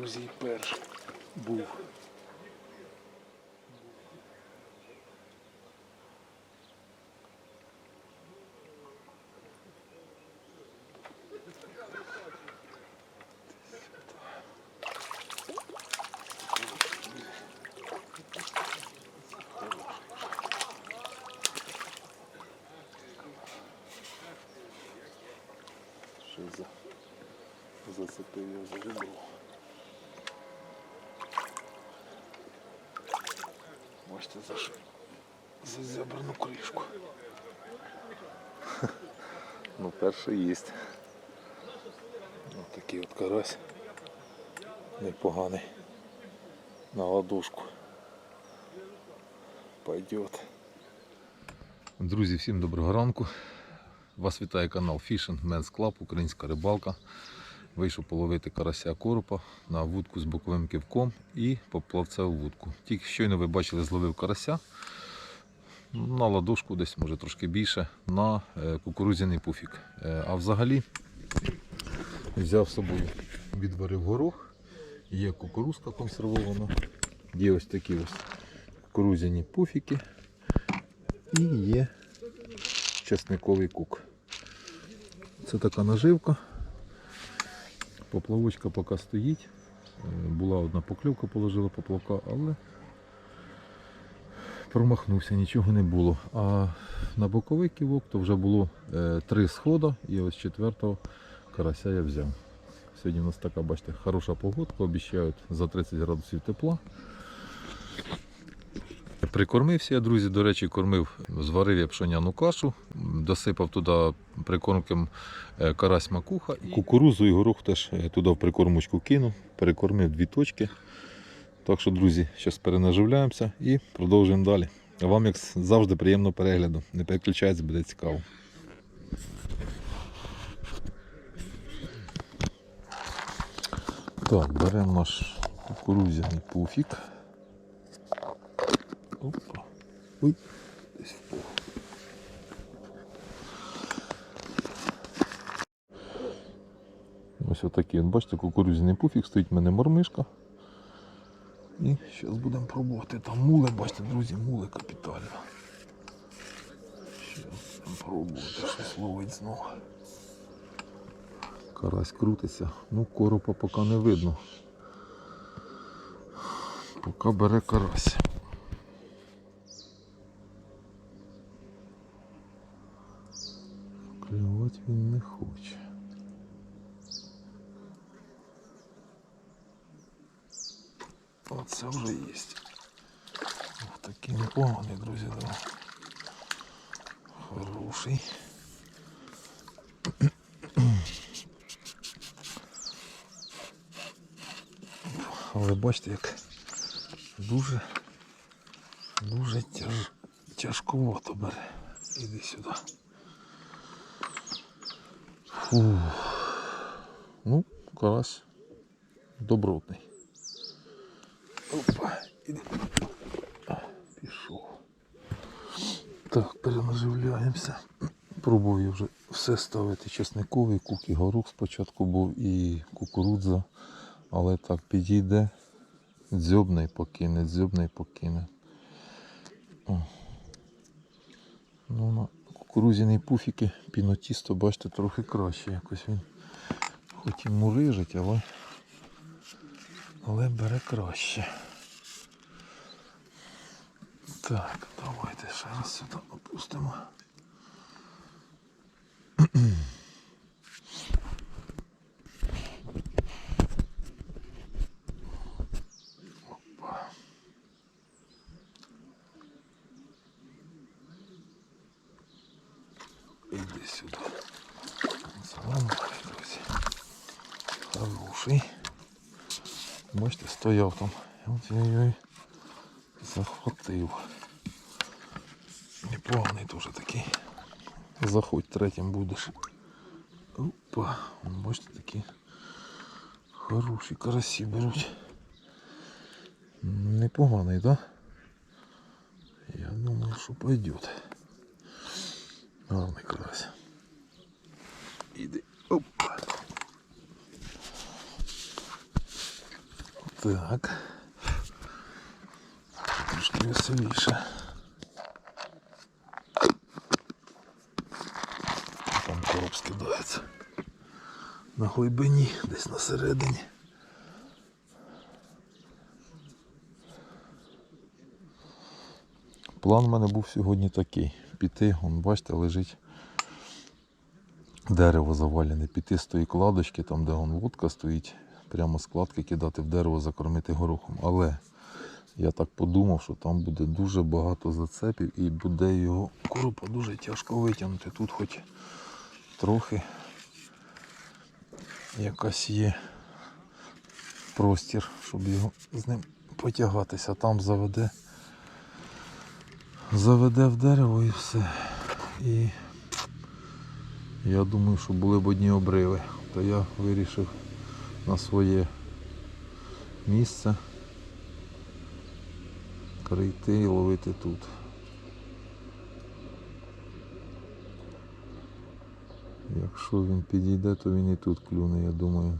друзі, і перший був. Зацепив його за ребро. Бачите, за що? За зябрану кришку. Ну, перший є. Ось такий от карась. Непоганий. На ладошку. Пойдет. Друзі, всім доброго ранку. Вас вітає канал Fishing Men's Club, українська рибалка. Вийшов половити карася коропа на вудку з боковим кивком і поплавцев вудку. Тільки щойно ви бачили, зловив карася на ладошку, десь може трошки більше, на е, кукурудзяний пуфік. Е, А взагалі взяв з собою, відварив горох, є кукурузка консервована, є ось такі ось кукурудзяні пуфіки і є чесниковий кук. Це така наживка. Поплавочка поки стоїть. Е, Була одна покльовка, положила поплавка, але промахнувся, нічого не було. А на боковий ківок то вже було е, три схода і ось четвертого карася я взяв. Сьогодні у нас така, бачите, хороша погодка, обіцяють за 30 градусів тепла. Прикормився я, друзі, до речі, кормив, зварив я пшоняну кашу, досипав туди прикормком е, карась макуха. І кукурузу і горох теж е, туди в прикормочку кинув, перекормив дві точки. Так що, друзі, зараз перенаживляємося і продовжуємо далі. Вам, як завжди, приємного перегляду. Не переключайтесь, буде цікаво. Так, беремо наш кукурудзяний пуфік. Опа. Ой, десь впав. Ось отакий, от бачите, кукурудзяний пуфік, стоїть в мене мормишка. І зараз будемо пробувати. Там мули, бачите, друзі, мули капітально. Зараз будемо пробувати, щось ловить знову. Карась крутиться. Ну, коропа поки не видно. Поки бере карась. Клювати він хоче. Оце вже є. Ось такий непоганий, друзі, да. Хороший. Але бачите, як дуже, дуже тяж, тяжковато бере. Іди сюди. Фу. Ну, карась добротний. Опа, іди. Пішов. Так, перенаживляємося. Пробую вже все ставити. Чесниковий кук і горох спочатку був і кукурудза. Але так підійде. Дзьобний покине, дзьобний покине. О. Ну, кукурузяні пуфіки, пінотісто, бачите, трохи краще якось він. Хоч і мурижить, але, але бере краще. Так, давайте ще раз сюди опустимо. Іди сюди. Заламай, друзі. Хороший. Бачите, стояв там. І От я його і захватив. Непоганий дуже такий. Заходь третім будеш. Опа, Вон, бачите такі хороші карасі беруть. Непоганий, да? Я думаю, що пойдет. Гарний Веселіше. Там короб скидається. На глибині, десь на середині. План в мене був сьогодні такий. Піти, он, бачите, лежить дерево завалене, піти з тої кладочки, там де он вудка стоїть, прямо з кладки кидати в дерево, закормити горохом. Але я так подумав, що там буде дуже багато зацепів і буде його коропа дуже тяжко витягнути. Тут хоч трохи якась є простір, щоб його з ним потягатися. Там заведе, заведе в дерево і все. І я думаю, що були б одні обриви. То я вирішив на своє місце прийти і ловити тут. Якщо він підійде, то він і тут клюне, я думаю.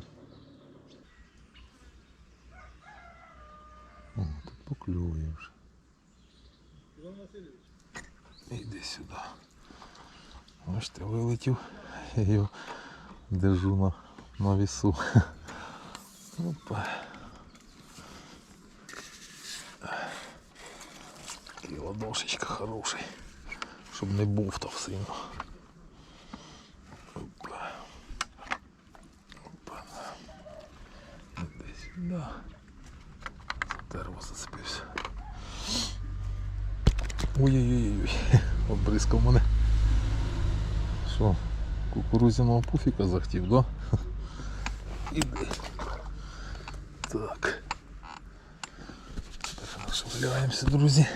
О, тут поклює вже. Іди сюди. Бачите, вилетів. Я його держу на, на вісу. Опа. Ладошечка хороший, щоб не бовтав сильно. Опа. Опа. Іди сюди. Дерево зацепився. Ой-ой-ой, обрискав мене. Що, кукурузяного пуфіка захотів, да? Іди. Так. Так, розшавляємося, друзі.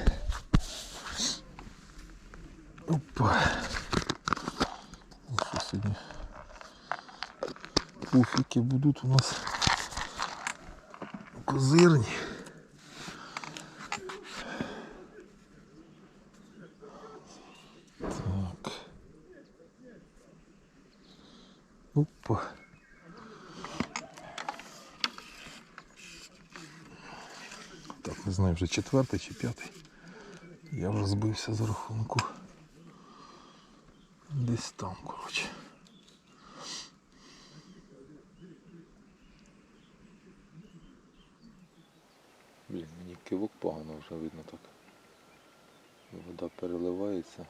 Опа. Ну, що сьогодні? Пуфіки будуть у нас козирні. Так. Опа. Так, не знаю, вже четвертий чи п'ятий. Я вже збився за рахунку. Десь там, коротше. Блін, мені кивок погано вже видно так. Вода переливається,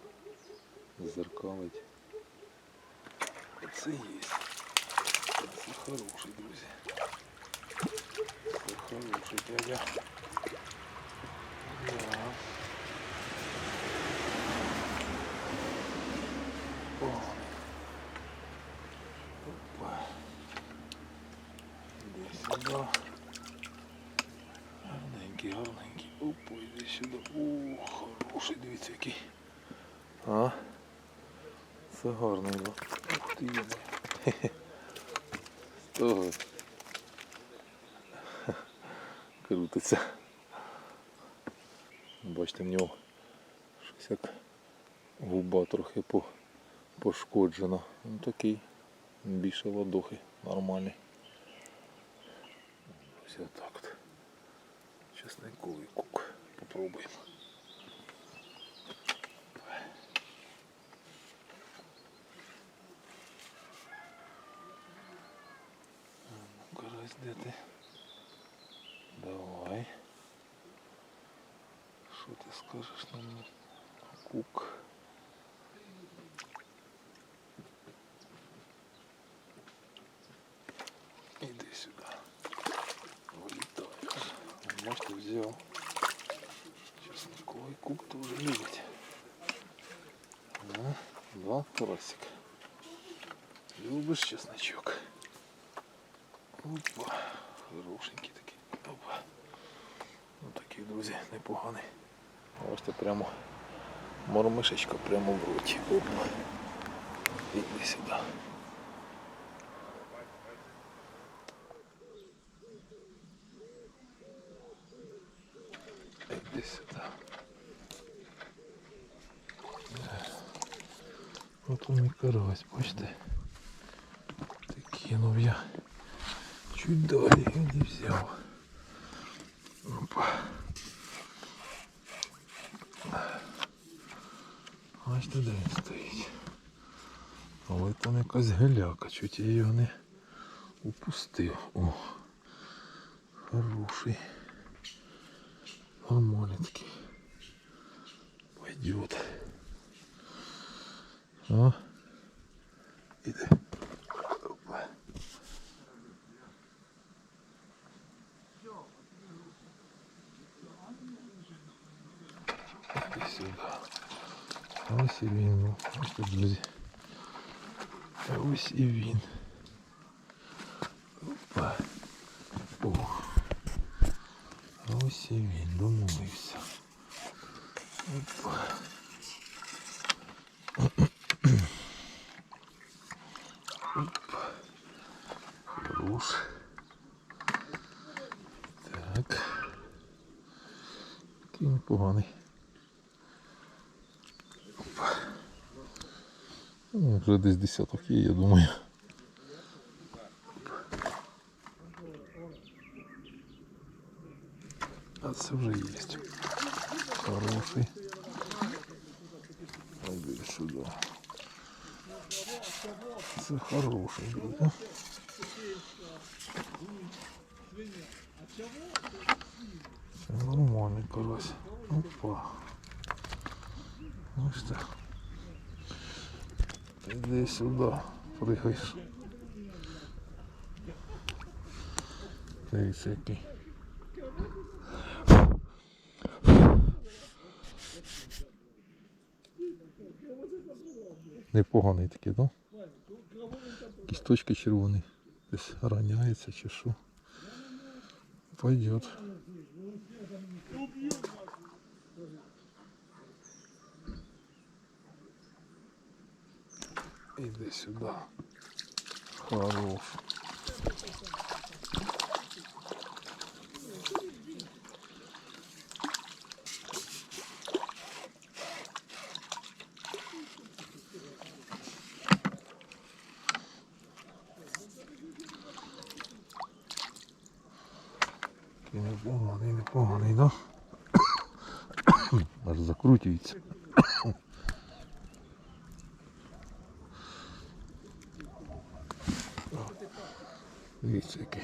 зеркалить. Це є. Це хороший, друзі. Це хороший дядя. Да. О. Опа. Іди сюди. Гарненький, гарненький. Опа, іди сюди. О, хороший, дивіться який. А? Це да? Ух ти. Того. Крутиться. Бачите, в нього щось як губа трохи по, пошкоджена. Ну такий більше ладохи нормальний. Ось отак от. Чесниковий кук. Попробуємо. Ну, Карась, де ти? Давай. Що скажеш? Кук. Іди сюди. Вилітаєш. Бачите, взяв. Чесниковий кук дуже любить. Два карасика. Любиш чесночок. Опа. Хорошенький такий. Опа. Ну такий, друзі, непоганий. Бачите, прямо мормишечка прямо в роті. Опа. Іди сюди. Іди сюди. От он і карась, бачите. Ти кинув я. Чуть далі і не взяв. Опа. Ось де він стоїть. Але там якась геляка, чуть я його не упустив. О, хороший. Нормальний такий. Пойдет. О. Ось тут, друзі. А Ось і він. Опа. О. А Ось і він. Домовився. Опа. Опа. Хорош. Так. Такий непоганий. Вже десь десяток є, я думаю. А це вже є. Хороший. Іди сюди. Це хороший, друзі. Це нормальний карась. Опа. Ось так. Іди сюди, пригаєш. Дивіться який. Непоганий такий, так? Да? Якісь точки червоні. Десь раняється чи що. Пойдет. Иди сюда. Хорош. Непоганий, непоганий, да? Аж закручується. Дивіться який.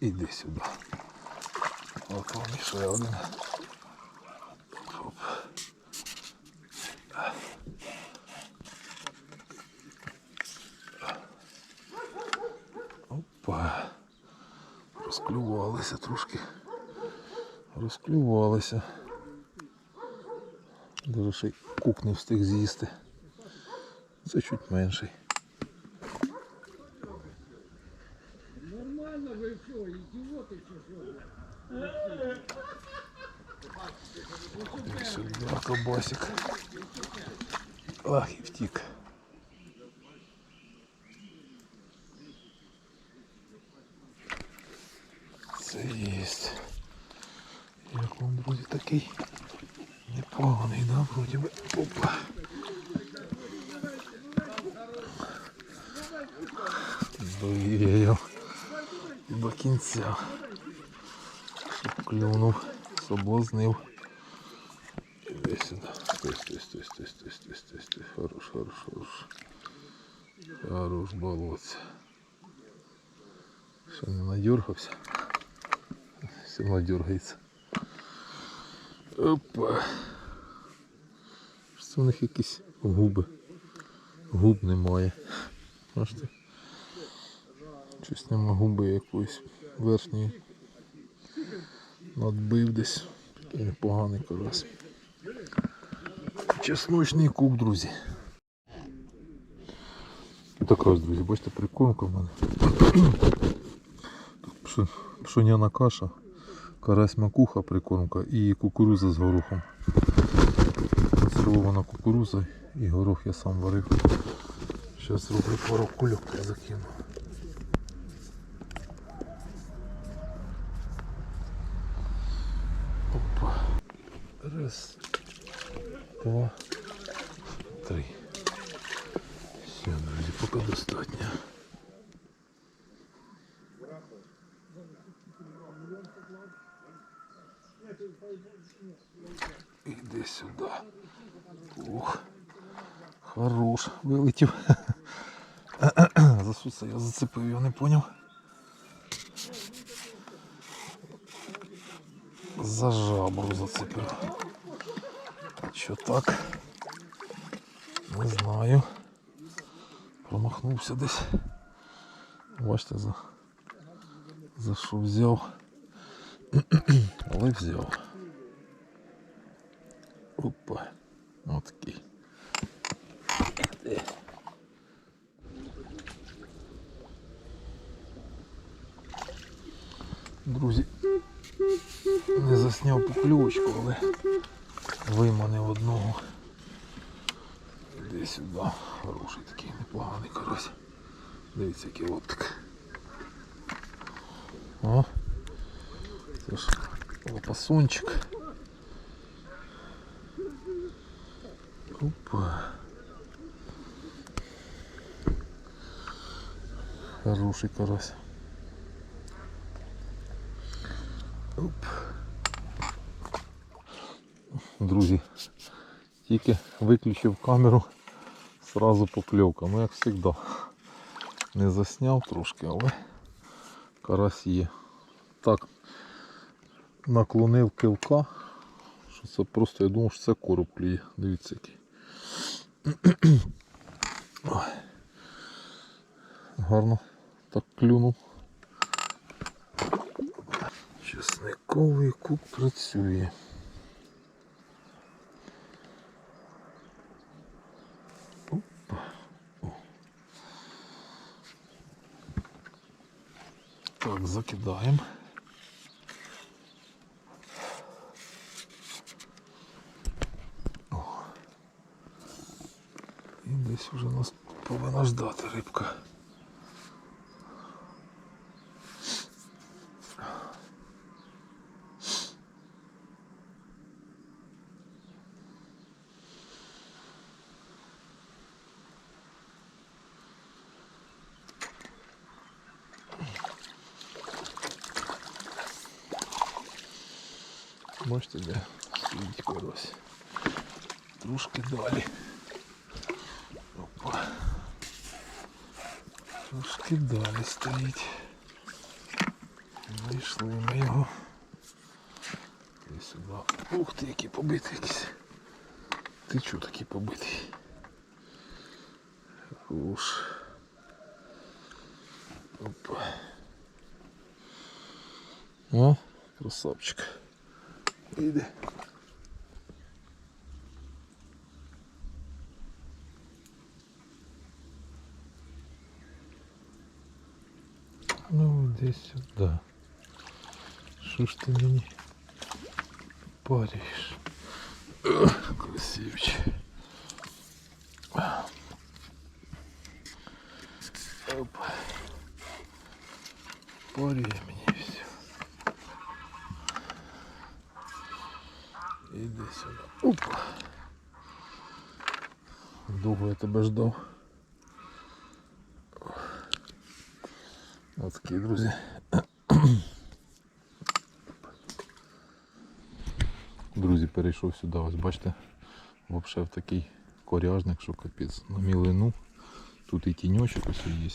Іди сюди. От вам ще один. Оп. Опа. Розклювалися трошки. Розклювалися. Даже ще й кук не встиг з'їсти. Це чуть менший. Нормально ви що, ідіоти чи що? Іди сюди, кабасик. Ах, і втік. Це єсть. Як вам, друзі, такий непоганий, да, вроді би. Опа. Доїв до кінця. Клюнув, соблазнив. Іди сюди. Стой, стой, стой, стой, стой, стой, стой, стой. Хорош, хорош, хорош. Хорош болотце. Що не надергався? Все надергається. Опа. Що це них якісь губи? Губ немає. Бачите? Щось нема губи якоїсь верхньої. Надбив десь. Такий непоганий карась. Чесночний кук, друзі. Така ось, друзі, бачите, прикормка в мене. Тут пшоняна каша, карась макуха прикормка і кукуруза з горохом. Консервована кукуруза і горох я сам варив. Сейчас рублю пару кулек я закину. Опа. Раз, два, три. Все, друзья, пока достаточно. Іди сюди. Ух, хорош, вилетів. Засуса я зацепив, я не поняв. За жабру зацепив. Що так? Не знаю. Промахнувся десь. Бачите, за, за що взяв. Але взяв. Опа. Отакий. Друзі, не засняв покльовочку, але виманив одного. Іди сюди. Хороший такий непоганий карась. Дивіться, який лоптик. О, це ж лопасончик. Опа. Хороший карась. Оп. Друзі, тільки виключив камеру, сразу покльовка. Ну як завжди. Не засняв трошки, але карась є. Так, наклонив килка, що це просто, я думав, що це короб клює. Дивіться який. Гарно так клюнув. Чесниковий куб працює. Опа. Так, закидаємо. І десь вже нас повинна ждати рибка. Бачите, де стоїть карась. Трошки далі. Опа. Трошки далі стоїть. Знайшли ми його. І сюди. Ух ти, який побитий якийсь. Ти чого такий побитий? Уж. Опа. О, красавчик. Іде. Ну, іди сюди. Що ж ти мені париш? Красивчик. Опа. Пари Іди сюди. Опа. Довго я тебе ждав. Ось такі, друзі. Друзі, перейшов сюди, ось бачите, взагалі в такий коряжник, що капець. На мілину. Тут і тіньочок ось є.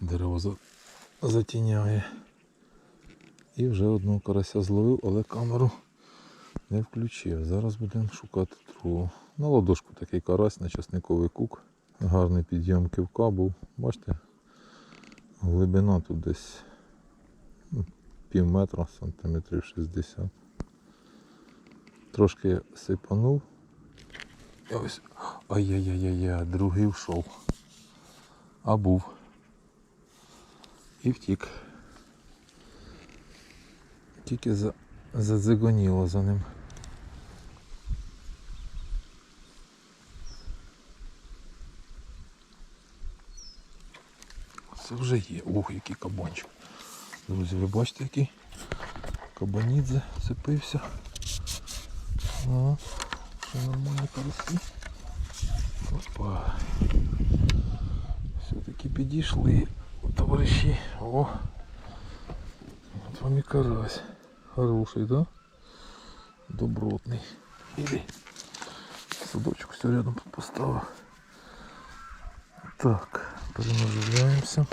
Дерево за... затіняє. І вже одного карася зловив, але камеру не включив. Зараз будемо шукати другого. На ладошку такий карась на часниковий кук. Гарний підйом кивка був. Бачите, глибина тут десь ну, пів метра, сантиметрів 60. Трошки сипанув. І ось. Ай-яй-яй-яй, другий вшов. А був. І втік. Тільки за... задзигоніло за ним. Це вже є. Ох, який кабанчик. Друзі, ви бачите який кабанідзе цепився. О, що нормально караси. Опа. Все-таки підійшли товариші. О! От вам і карась. Хороший, да? Добротний. Іди. Садочок все рядом поставив. Так, перенаживляємося.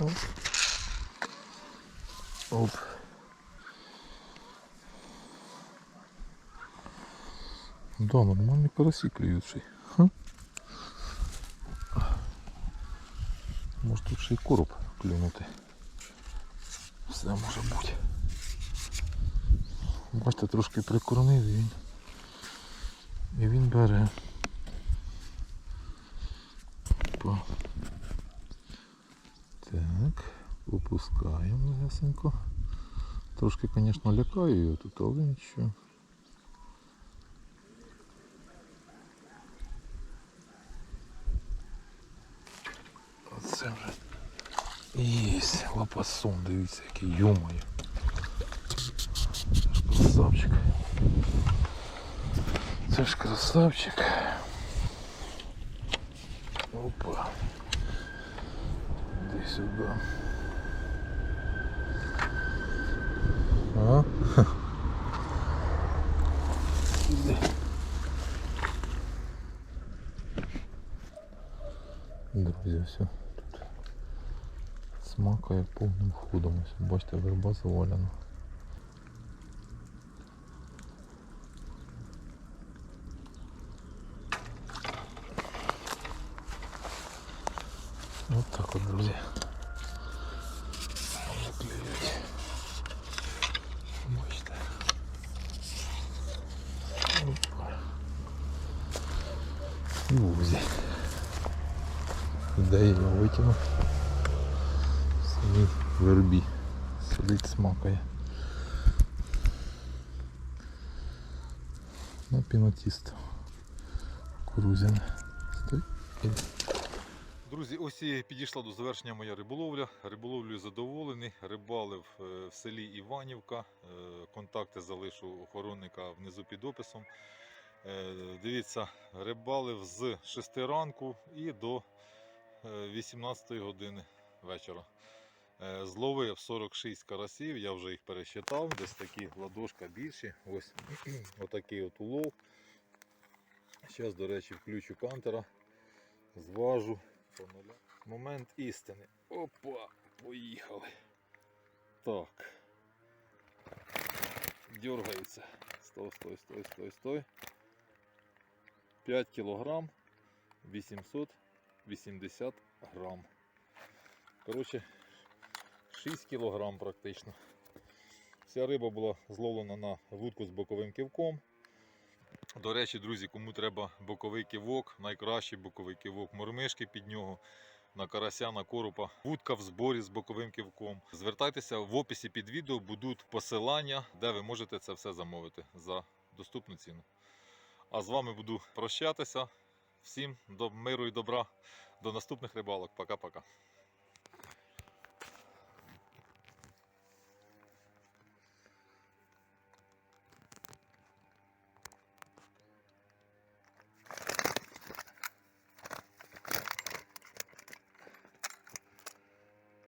Оп. Оп. Да, нормальні карасі клюють ще й. Ха? Може тут ще й короб клюнути. Все може бути. Бачите, трошки прикормив він. І він бере. Опа. Так, опускаємо легесенько. Трошки, звісно, лякаю його тут, але нічого. Єсть, лапасон, дивіться, який йомає. Це ж красавчик. Це ж красавчик. Опа. Іди сюди. А? Ха. Іди. Друзі, все. Тут повним ходом. Бачите, верба завалена. От так от, друзі. Вони клюють. Бачите. Опа. Друзі. Де я його витягнув? В самій вербі. Сидить смакає. На пінотіст. Кукурузяне. Стой. Іди. Друзі, ось і підійшла до завершення моя риболовля. Риболовлею задоволений. Рибалив е, в селі Іванівка. Е, Контакти залишу охоронника внизу під описом. Е, Дивіться, рибалив з 6 ранку і до е, 18 години вечора. Зловив 46 карасів, я вже їх пересчитав. Десь такі ладошка більші. Ось отакий от улов. Зараз, до речі, включу кантера, зважу. по. Момент істини. Опа, поїхали. Так. Дергається. Стой, стой, стой, стой, стой. 5 кілограм 880 грам. Коротше, 6 кілограм практично. Вся риба була зловлена на вудку з боковим кивком. До речі, друзі, кому треба боковий кивок, найкращий боковий кивок, мормишки під нього, на карася, на коропа, вудка в зборі з боковим ківком. Звертайтеся в описі під відео, будуть посилання, де ви можете це все замовити за доступну ціну. А з вами буду прощатися. Всім до миру і добра. До наступних рибалок. Пока-пока.